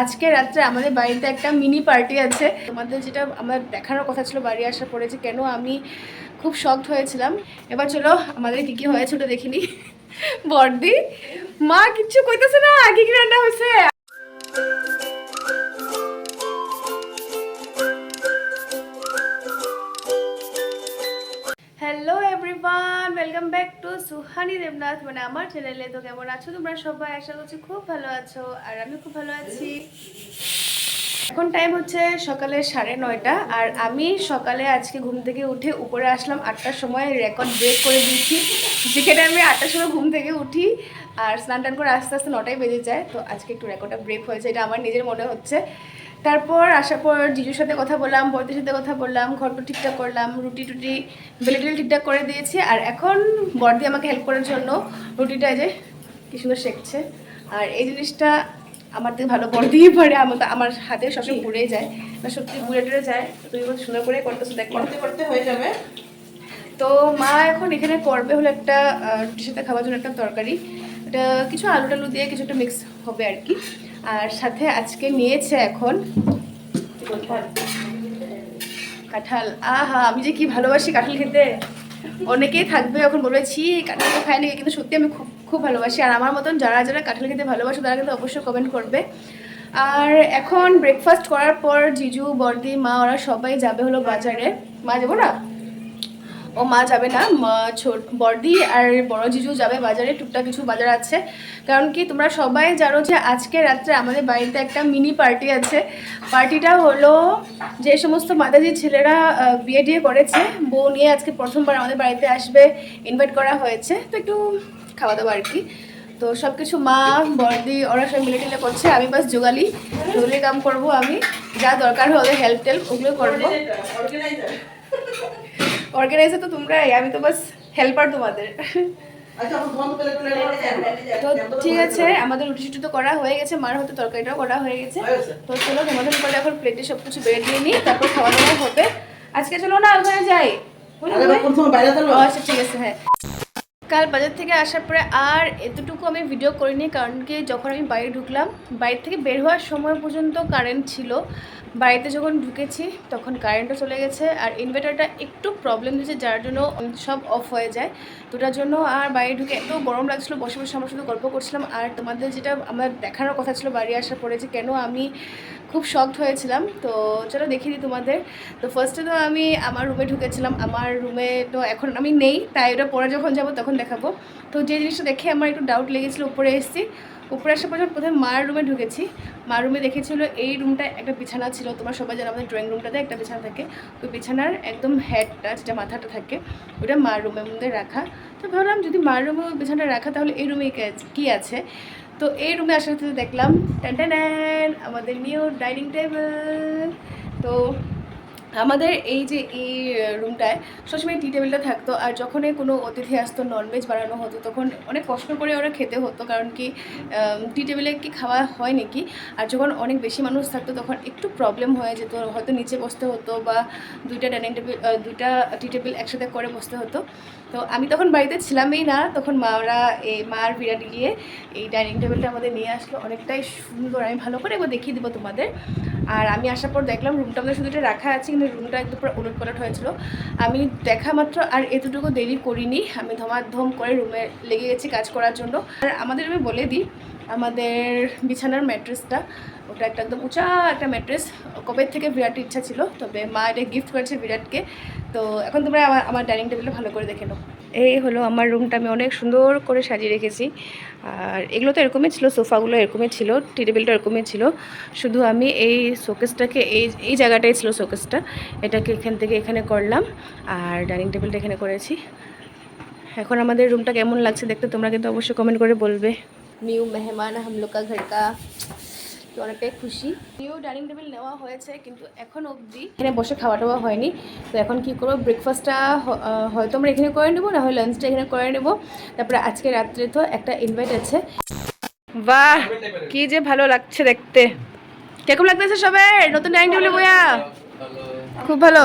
আজকে রাত্রে আমাদের বাড়িতে একটা মিনি পার্টি আছে। তোমাদের যেটা, আমার দেখানোর কথা ছিল বাড়ি আসার পরে যে কেন আমি খুব শখ হয়েছিলাম। এবার চলো, আমাদের কি কি হয়েছে ওটা দেখিনি বর্দি, মা কিচ্ছু কইতেছে না কি কি রান্না হয়েছে everyone welcome back to Suhani Debnath মানে আমার চ্যানেলে তো কেমন আছো তোমরা সবাই? আশা করছি খুব ভালো আছো, আর আমি খুব ভালো আছি। এখন টাইম হচ্ছে সকালে সাড়ে নয়টা, আর আমি সকালে আজকে ঘুম থেকে উঠে উপরে আসলাম, আটটার সময় রেকর্ড ব্রেক করে দিয়েছি। যেখানে আমি আটটার সময় ঘুম থেকে উঠি, আর স্নান টান করে আস্তে আস্তে নটায় বেজে যায়। তো আজকে একটু রেকর্ডটা ব্রেক হয়েছে, এটা আমার নিজের মনে হচ্ছে। তারপর আসার পর জিজুর সাথে কথা বললাম বর্দির সাথে কথা বললাম ঘরটা ঠিকঠাক করলাম রুটি টুটি বেলে টেলে ঠিকঠাক করে দিয়েছি। আর এখন বর্দি আমাকে হেল্প করার জন্য রুটিটা যে কি সুন্দর শেখছে আর এই জিনিসটা আমার থেকে ভালো বর্দিই পারে আমার আমার হাতে সবসময় পুড়ে যায়। না সত্যি ঘুরে টুরে যায়। তুমি বহুত সুন্দর করে করতেছো দেখ। করতে করতে হয়ে যাবে। তো মা এখন এখানে করবে হলো একটা রুটির সাথে খাওয়ার জন্য একটা তরকারি। এটা কিছু আলু টালু দিয়ে কিছু একটা মিক্স হবে আর কি। আর সাথে আজকে নিয়েছে এখন কাঁঠাল। আহা, আমি যে কি ভালোবাসি কাঁঠাল খেতে। অনেকেই থাকবে এখন বলবে, ছি, কাঁঠাল তো খায় নাকি কিন্তু সত্যি আমি খুব খুব ভালোবাসি। আর আমার মতন যারা যারা কাঁঠাল খেতে ভালোবাসে, তারা কিন্তু অবশ্যই কমেন্ট করবে। আর এখন ব্রেকফাস্ট করার পর জিজু, বর্দি, মা, ওরা সবাই যাবে হলো বাজারে। মা যাব না? ও মা যাবে না ছোট বর্দি আর বড় জিজু যাবে বাজারে, টুকটাক কিছু বাজার আছে। কারণ কি তোমরা সবাই জানো যে আজকে রাত্রে আমাদের বাড়িতে একটা মিনি পার্টি আছে। পার্টিটা হলো যে সমস্ত মাতাজি ছেলেরা বিয়ে টিয়ে করেছে, বউ নিয়ে আজকে প্রথমবার আমাদের বাড়িতে আসবে ইনভাইট করা হয়েছে, তো একটু খাওয়া দাওয়া আর কি। তো সব কিছু মা বর্দি ওরা সব মিলে টিলে করছে, আমি বাস জোগালি জোগালি কাম করব আমি, যা দরকার হবে হেল্প টেল্প ওগুলো করব। অর্গানাইজার তো তোমরাই আমি তো বাস হেল্পার তোমাদের। আচ্ছা তো ঠিক আছে আমাদের রুটি শুটি তো করা হয়ে গেছে মার হতে তরকারিটাও করা হয়ে গেছে। তো চলো তোমাদের করে এখন প্লেটে সব কিছু বেড়ে দিয়ে নিই তারপর খাওয়া দাওয়া হবে। আজকে চলো না ওখানে যাই। আচ্ছা ঠিক আছে হ্যাঁ। কাল বাজার থেকে আসার পরে আর এতটুকু আমি ভিডিও করিনি কারণ কি যখন আমি বাইরে ঢুকলাম বাইরে থেকে বের হওয়ার সময় পর্যন্ত কারেন্ট ছিল। বাড়িতে যখন ঢুকেছি, তখন কারেন্টও চলে গেছে আর ইনভার্টারটা একটু প্রবলেম হয়েছে যার জন্য সব অফ হয়ে যায়। তো ওটার জন্য আর বাইরে ঢুকে এত গরম লাগছিল, বসে বসে আমার সাথে গল্প করছিলাম। আর তোমাদের যেটা আমার দেখানোর কথা ছিল, বাড়ি আসার পরে যে কেন আমি খুব শকড হয়েছিলাম, তো চলো দেখিয়ে দিই তোমাদের। তো ফার্স্টে তো আমি আমার রুমে ঢুকেছিলাম, আমার রুমে তো এখন আমি নেই, তাই ওটা পরে যখন যাব তখন দেখাবো। তো যে জিনিসটা দেখে আমার একটু ডাউট লেগেছিলো, উপরে এসেছি। উপরে আসার পর যখন প্রথমে মার রুমে ঢুকেছি। মার রুমে দেখেছিল এই রুমটা একটা বিছানা ছিল। তোমার সবাই জানো আমাদের ড্রয়িং রুমটাতে একটা বিছানা থাকে। ওই বিছানার একদম হেডটা যেটা মাথাটা থাকে, ওটা মার রুমের মধ্যে রাখা। তো ভাবলাম যদি মার রুমে ওই বিছানাটা রাখা, তাহলে এই রুমে কী আছে তো এই রুমে আসার সাথে দেখলাম, ট্যান আমাদের নিউ ডাইনিং টেবিল তো আমাদের এই যে এই রুমটায় সবসময় টি টেবিলটা থাকতো, আর যখনই কোনো অতিথি আসতো ননভেজ বানানো হতো, তখন অনেক কষ্ট করে ওরা খেতে হতো, কারণ কি টি টেবিলে কি খাওয়া হয় নাকি? আর যখন অনেক বেশি মানুষ থাকতো, তখন একটু প্রবলেম হয়ে যেত, হয়তো নিচে বসতে হতো বা দুইটা ডাইনিং টেবিল দুইটা টি টেবিল একসাথে করে বসতে হতো। তো আমি তখন বাড়িতে ছিলামই না, তখন মারা এই মার বিরাট গিয়ে এই ডাইনিং টেবিলটা আমাদের নিয়ে আসলো। অনেকটাই সুন্দর, আমি ভালো করে একবার দেখিয়ে দেবো তোমাদের। আর আমি আসার পর দেখলাম রুমটা আমাদের শুধু রাখা আছে, কিন্তু রুমটা একদম পুরো উলট পালট হয়েছিল। আমি দেখা মাত্র আর এতটুকু দেরি করিনি, আমি ধমাধম করে রুমে লেগে গেছি কাজ করার জন্য। আর আমাদের আমি বলে দিই, আমাদের বিছানার ম্যাট্রেসটা, ওটা একটা একদম উঁচা একটা ম্যাট্রেস। কবে থেকে বিরাট ইচ্ছা ছিল, তবে মা এটা গিফট করেছে বিরাটকে। তো এখন তোমরা আমার আমার ডাইনিং টেবিলটা ভালো করে দেখে নাও। এই হলো আমার রুমটা আমি অনেক সুন্দর করে সাজিয়ে রেখেছি। আর এগুলো তো এরকমই ছিল সোফাগুলো এরকমই ছিল টি টেবিলটা এরকমই ছিল। শুধু আমি এই শোকেসটাকে এই এই জায়গাটাই ছিল শোকেসটা। এটাকে এখান থেকে এখানে করলাম আর ডাইনিং টেবিলটা এখানে করেছি। এখন আমাদের রুমটা কেমন লাগছে দেখতে তোমরা কিন্তু অবশ্যই কমেন্ট করে বলবে। নিউ মেহমান হাম লোক কা ঘর কা তো অনেকটাই খুশি। নিউ ডাইনিং টেবিল নেওয়া হয়েছে কিন্তু এখন অবধি এখানে বসে খাওয়া টাওয়া হয়নি। তো এখন কি করব? ব্রেকফাস্টটা হয়তো আমরা এখানে করে নেব না হয় লাঞ্চটা এখানে করে নেব। তারপরে আজকে রাত্রে তো একটা ইনভাইট আছে। বাহ কি যে ভালো লাগছে দেখতে। কীরকম লাগতেছে সবাই? নতুন ডাইনিং টেবিলে বইয়া? খুব ভালো।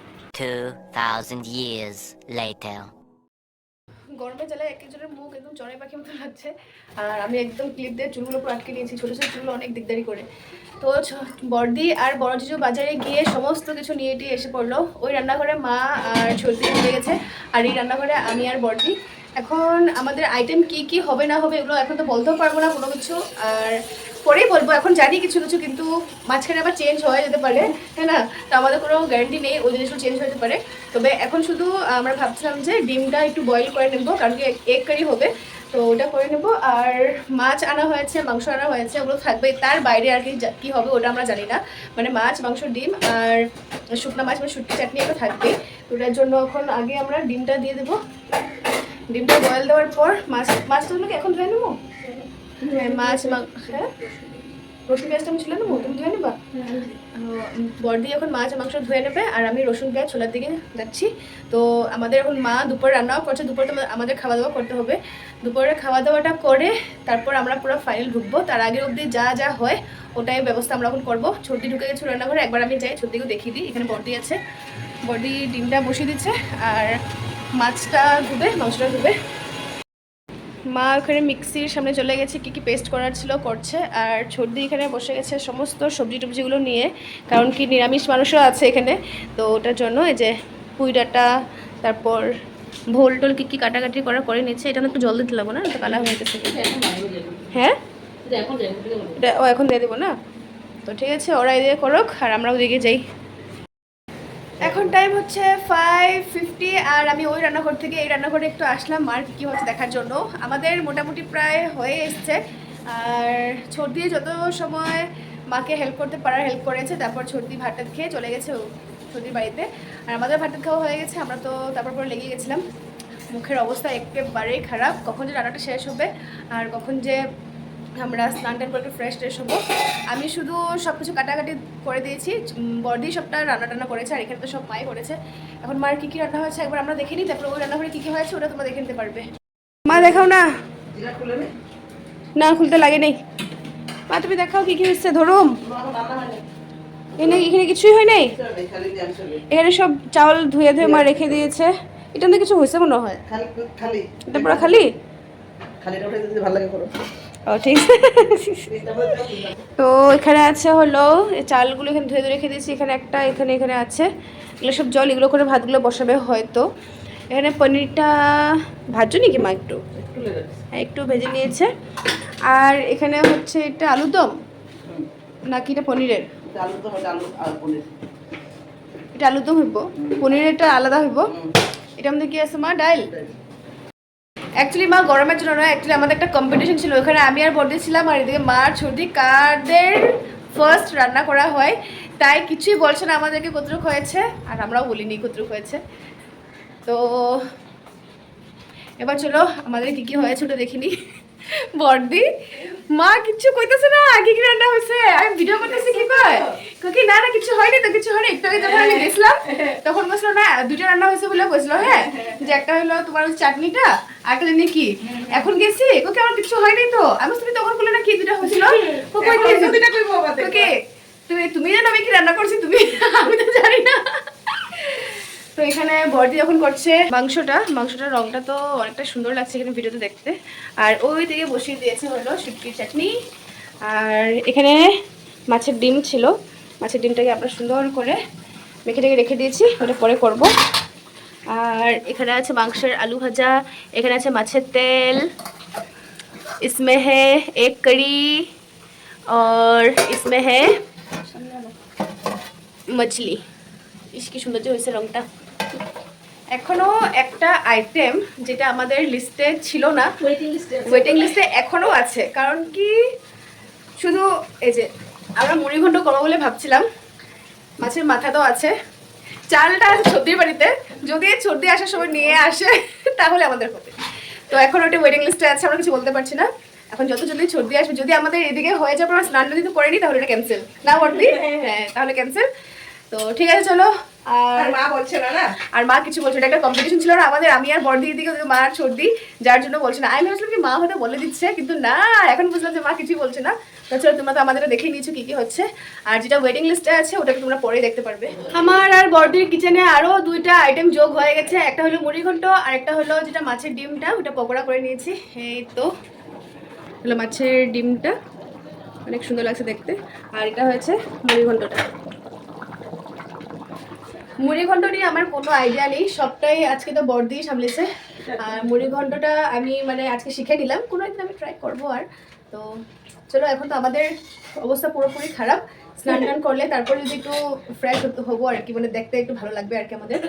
2,000 years later. গরমে জ্বালায় এক একজনের মুখ একদম চড়াই পাখি মতো লাগছে। আর আমি একদম ক্লিপ দিয়ে চুলগুলো পুরো আটকে নিয়েছি ছোটো ছোটো চুলগুলো অনেক দিকদারি করে। তো বর্দি আর বড় জিজু বাজারে গিয়ে সমস্ত কিছু নিয়ে টিয়ে এসে পড়ল। ওই রান্নাঘরে মা আর সর্দি চলে গেছে আর এই রান্নাঘরে আমি আর বর্দি। এখন আমাদের আইটেম কি কি হবে না হবে এগুলো এখন তো বলতেও পারব না কোনো কিছু। আর পরেই বলব, এখন জানি কিছু কিছু কিন্তু মাঝখানে আবার চেঞ্জ হয়ে যেতে পারে, তাই না? তো আমাদের কোনো গ্যারান্টি নেই, ওই জিনিসগুলো চেঞ্জ হয়ে যেতে পারে। তবে এখন শুধু আমরা ভাবছিলাম যে ডিমটা একটু বয়েল করে নেব, কারণ কি এগ কারি হবে, তো ওটা করে নেব। আর মাছ আনা হয়েছে, মাংস আনা হয়েছে, ওগুলো থাকবে। তার বাইরে আর কি হবে ওটা আমরা জানি না। মানে মাছ, মাংস, ডিম আর শুকনো মাছ মানে শুটকি চাটনি এটা থাকবে ওটার জন্য এখন আগে আমরা ডিমটা দিয়ে দেবো। ডিমটা বয়েল দেওয়ার পর মাছ মাছ মাছগুলোকে এখন ধুয়ে নেব? হ্যাঁ মাছ মাং হ্যাঁ? রসুন পেঁয়াজটা আমি ছিল নেব? তুমি ধুয়ে নেবা? বর্দি এখন মাছ মাংস ধুয়ে নেবে, আর আমি রসুন পেঁয়াজ ছোলার দিকে যাচ্ছি। তো আমাদের এখন মা দুপুরে রান্নাও করছে, দুপুরে তো আমাদের খাওয়া দাওয়া করতে হবে। দুপুরে খাওয়া দাওয়াটা করে তারপর আমরা পুরো ফাইনাল ঢুকবো। তার আগে অবধি যা যা হয়, ওটাই ব্যবস্থা আমরা এখন করব। ছর্দি ঢুকে গেছে রান্নাঘরে, একবার আমি যাই ছর্দিকেও দেখিয়ে দিই। এখানে বর্দি আছে। বর্দি ডিমটা বসিয়ে দিচ্ছে, আর মাছটা ধুবে, মাংসটা ধুবে। মা ওখানে মিক্সির সামনে চলে গেছে কি কি পেস্ট করার ছিল করছে আর ছর্দি এখানে বসে গেছে সমস্ত সবজি টবজিগুলো নিয়ে কারণ কি নিরামিষ মানুষও আছে এখানে তো ওটার জন্য এই যে পুঁই ডাঁটা তারপর ভোল টোল কী কী কাটাকাটি করা করে নিচ্ছে এটা না একটু জল দিতে লাগবো না তো কালা হয়ে গেছে। হ্যাঁ? ও এখন দিয়ে দেবো না? তো ঠিক আছে ওরা এদিকে করুক আর আমরা ওদিকে যাই। এখন টাইম হচ্ছে ফাইভ ফিফটি আর আমি ওই রান্নাঘর থেকে এই রান্নাঘরে একটু আসলাম মার কী হচ্ছে দেখার জন্য। আমাদের মোটামুটি প্রায় হয়ে এসছে। আর ছর্দি যত সময় মাকে হেল্প করতে পারার হেল্প করেছে, তারপর ছর্দি ভাতটা খেয়ে চলে গেছে ছর্দির বাড়িতে। আর আমাদের ভাতটা খাওয়া হয়ে গেছে, আমরা তো তারপর পরে লেগে গেছিলাম। মুখের অবস্থা একেবারেই খারাপ। কখন যে রান্নাটা শেষ হবে আর কখন যে আমরা স্নান টান করে ফ্রেশ ট্রেশ হব। আমি শুধু সব কিছু কাটাকাটি করে দিয়েছি বর্দি সবটা রান্না টান্না করেছে, আর এখানে তো সব মাই করেছে। এখন মার কী কী রান্না হয়েছে একবার আমরা দেখে নিই, তারপর ওই রান্নাঘরে কী কী হয়েছে ওটা তোমরা দেখে নিতে পারবে। মা, দেখাও না। খুলে নে, খুলতে লাগে নেই। মা, তুমি দেখাও কী কী হচ্ছে ধরুম এখন এখানে কিছুই হয় নাই? খালি। এখানে সব চাউল ধুয়ে ধুয়ে মা রেখে দিয়েছে। এটা কিছু হয়েছে মনে হয়? খালি খালি এটা পুরো খালি? উঠে ভালো লাগে করো। ও, ঠিক। তো এখানে আছে হলো চালগুলো এখানে ধুয়ে ধুয়ে রেখে দিয়েছি। এখানে একটা, এখানে এখানে আছে। এগুলো সব জল, এগুলো করে ভাতগুলো বসাবে হয়তো। এখানে পনিরটা ভাজছো নাকি মা একটু? হ্যাঁ একটু ভেজে নিয়েছে। আর এখানে হচ্ছে এটা আলুর দম? নাকি এটা পনিরের? এটা আলু এটা দম হইব। পনিরেরটা আলাদা হইব। এটা আমাদের কি আছে মা? ডাইল? অ্যাকচুয়ালি মা, গরমের জন্য নয় অ্যাকচুয়ালি আমাদের একটা কম্পিটিশন ছিল। ওখানে আমি আর বর্দি ছিলাম, আর এদিকে মা ছুটি, কাদের ফার্স্ট রান্না করা হয়, তাই কিছুই বলছে না আমাদেরকে কতটুক হয়েছে, আর আমরাও বলিনি কতটুক হয়েছে। তো, এবার চলো, আমাদের কী কী হয়েছে ওটা দেখিনি। বর্দি। মা কিচ্ছু কইতেছে না কি কি রান্না হয়েছে আমি ভিডিও করতেছি কি কয়? কই কি না না কিছু হয়নি তো কিছু হয়নি। একটু আগে যখন আমি গেছিলাম তখন বলছিল না দুটো রান্না হয়েছে বলে বলছিল হ্যাঁ? যে একটা হলো তোমার চাটনিটা আর একটা জানি কি? এখন গেছি। ওকে আমার কিছু হয়নি তো? আমি তুমি তখন বলে না কি দুটো হয়েছিল। ওকে তুমি তুমি জানো আমি কি রান্না করছি তুমি আমি তো জানি না। তো এখানে বর্দি যখন করছে মাংসটা মাংসটার রংটা তো অনেকটা সুন্দর লাগছে এখানে ভিডিওতে দেখতে আর ওই দিকে বসিয়ে দিয়েছে হলো শুটকির চাটনি আর এখানে মাছের ডিম ছিল মাছের ডিমটাকে আমরা সুন্দর করে মেখে টেখে রেখে দিয়েছি ওটা পরে করব আর এখানে আছে মাংসের আলু ভাজা এখানে আছে মাছের তেল इसमें है एक कड़ी और इसमें है মছলি ইস কি সুন্দর যে হয়েছে রংটা এখনও একটা আইটেম যেটা আমাদের লিস্টে ছিল না ওয়েটিং লিস্টে এখনও আছে। কারণ কি? শুধু এই যে আমরা মুড়িঘণ্ড করব বলে ভাবছিলাম। মাছের মাথা তো আছে। চালটা আছে সর্দির বাড়িতে। যদি সর্দি আসার সময় নিয়ে আসে তাহলে আমাদের হবে। তো এখন ওটা ওয়েটিং লিস্টে আছে আমরা কিছু বলতে পারছি না। এখন যত জলদি সর্দি আসবে যদি আমাদের এদিকে হয়ে যাবে আমরা স্নান যদি করে নিই তাহলে এটা ক্যান্সেল না বলবি হ্যাঁ তাহলে ক্যান্সেল তো ঠিক আছে চলো। আর আর মা বলছে না না? আর মা কিছু বলছে না, একটা কম্পিটিশন ছিল না আমাদের আমি আর বড়দির দিকে ওদের মার সর্দি যার জন্য বলছে না। আমি ভাবছিলাম কি মা হয়তো বলে দিচ্ছে কিন্তু না এখন বুঝলাম যে মা কিছুই বলছে না। তো চলো তোমরা তো আমাদের দেখে নিয়েছো কি কি হচ্ছে। আর যেটা ওয়েটিং লিস্টে আছে ওটাকে তোমরা পরে দেখতে পারবে। আমার আর বড়দির কিচেনে আরও দুইটা আইটেম যোগ হয়ে গেছে একটা হলো মুড়ি ঘন্ট আর একটা হলো যেটা মাছের ডিমটা ওটা পকোড়া করে নিয়েছি। এই তো। হলো মাছের ডিমটা অনেক সুন্দর লাগছে দেখতে। আর এটা হয়েছে মুড়ি ঘন্টটা মুড়ি ঘন্ট নিয়ে আমার কোনো আইডিয়া নেই সবটাই আজকে তো বর দিয়ে সামলেছে। আর মুড়ি ঘন্টটা আমি মানে আজকে শিখে নিলাম কোনো একদিন আমি ট্রাই করব আর। তো চলো এখন তো আমাদের অবস্থা পুরোপুরি খারাপ। স্নান টান করলে তারপর যদি একটু ফ্রেশ হব আর কি মানে দেখতে একটু ভালো লাগবে আর কি আমাদের।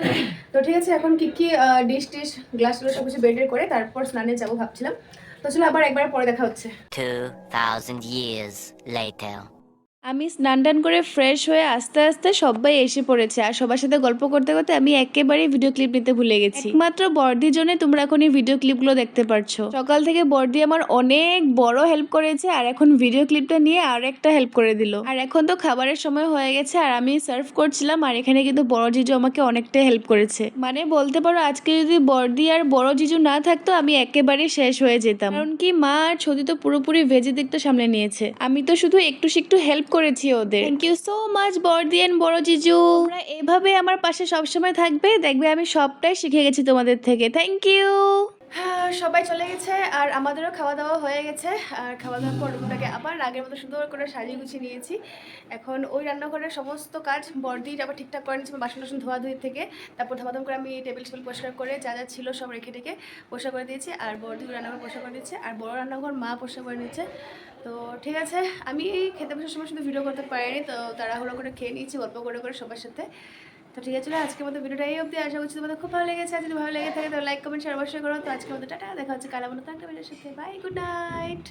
তো ঠিক আছে এখন কি কি ডিশ টিশ গ্লাস টুলো সব কিছু বেডের করে তারপর স্নানে যাব ভাবছিলাম। তো চলো আবার একবার পরে দেখা হচ্ছে। 2,000 years later. আমি স্নান টান করে ফ্রেশ হয়ে আস্তে আস্তে সবাই এসে পড়েছে। আর সবার সাথে গল্প করতে করতে আমি একেবারেই ভিডিও ক্লিপ নিতে ভুলে গেছি। মাত্র বর্দির জন্য তোমরা এখন এই ভিডিও ক্লিপগুলো দেখতে পারছ। সকাল থেকে বর্দি আমার অনেক বড় হেল্প করেছে আর এখন ভিডিও ক্লিপটা নিয়ে আর একটা হেল্প করে দিল। আর এখন তো খাবারের সময় হয়ে গেছে আর আমি সার্ভ করছিলাম আর এখানে কিন্তু বড় জিজু আমাকে অনেকটা হেল্প করেছে। মানে বলতে পারো আজকে যদি বর্দি আর বড় জিজু না থাকতো আমি একেবারেই শেষ হয়ে যেতাম। কারণ কি মা আর ছদি তো পুরোপুরি ভেজে দিকটা সামলে নিয়েছে। আমি তো শুধু একটু একটু হেল্প করেছি ওদের। থ্যাংক ইউ সো মাচ বর্দিয়ান বড় জিজু তোমরা এভাবে আমার পাশে সবসময় থাকবে দেখবে আমি সবটাই শিখে গেছি তোমাদের থেকে। থ্যাংক ইউ সবাই চলে গেছে আর আমাদেরও খাওয়া দাওয়া হয়ে গেছে। আর খাওয়া দাওয়ার পর রুমটাকে আবার আগের মতো সুন্দর করে সাজিয়ে গুছিয়ে নিয়েছি। এখন ওই রান্নাঘরের সমস্ত কাজ বর্দি আবার ঠিকঠাক করে নিচ্ছি, বাসন টাসন ধোয়া ধুয়ে থেকে তারপর ধামাধাম করে আমি টেবিল টেবিল পরিষ্কার করে যা যা ছিল সব রেখে টেকে পরিষ্কার করে দিয়েছি। আর বর্দি রান্নাঘর পরিষ্কার করে দিচ্ছে, আর বড় রান্নাঘর মা পরিষ্কার করে নিচ্ছে। তো ঠিক আছে, আমি খেতে বসার সময় শুধু ভিডিও করতে পারিনি, তো তাড়াহুড়ো করে খেয়ে নিয়েছি, গল্প করে করে সবার সাথে। তো ঠিক আছে, আজকের মতো ভিডিওটা এই অবধি, আশা করছি তোমাদের খুব ভালো লেগেছে, যদি ভালো লেগে থাকে তো লাইক কমেন্ট শেয়ার অবশ্যই করো। তো আজকের মতো টাটা, দেখা হচ্ছে কালামনো থাকবে ভিডিওর সাথে। Bye good night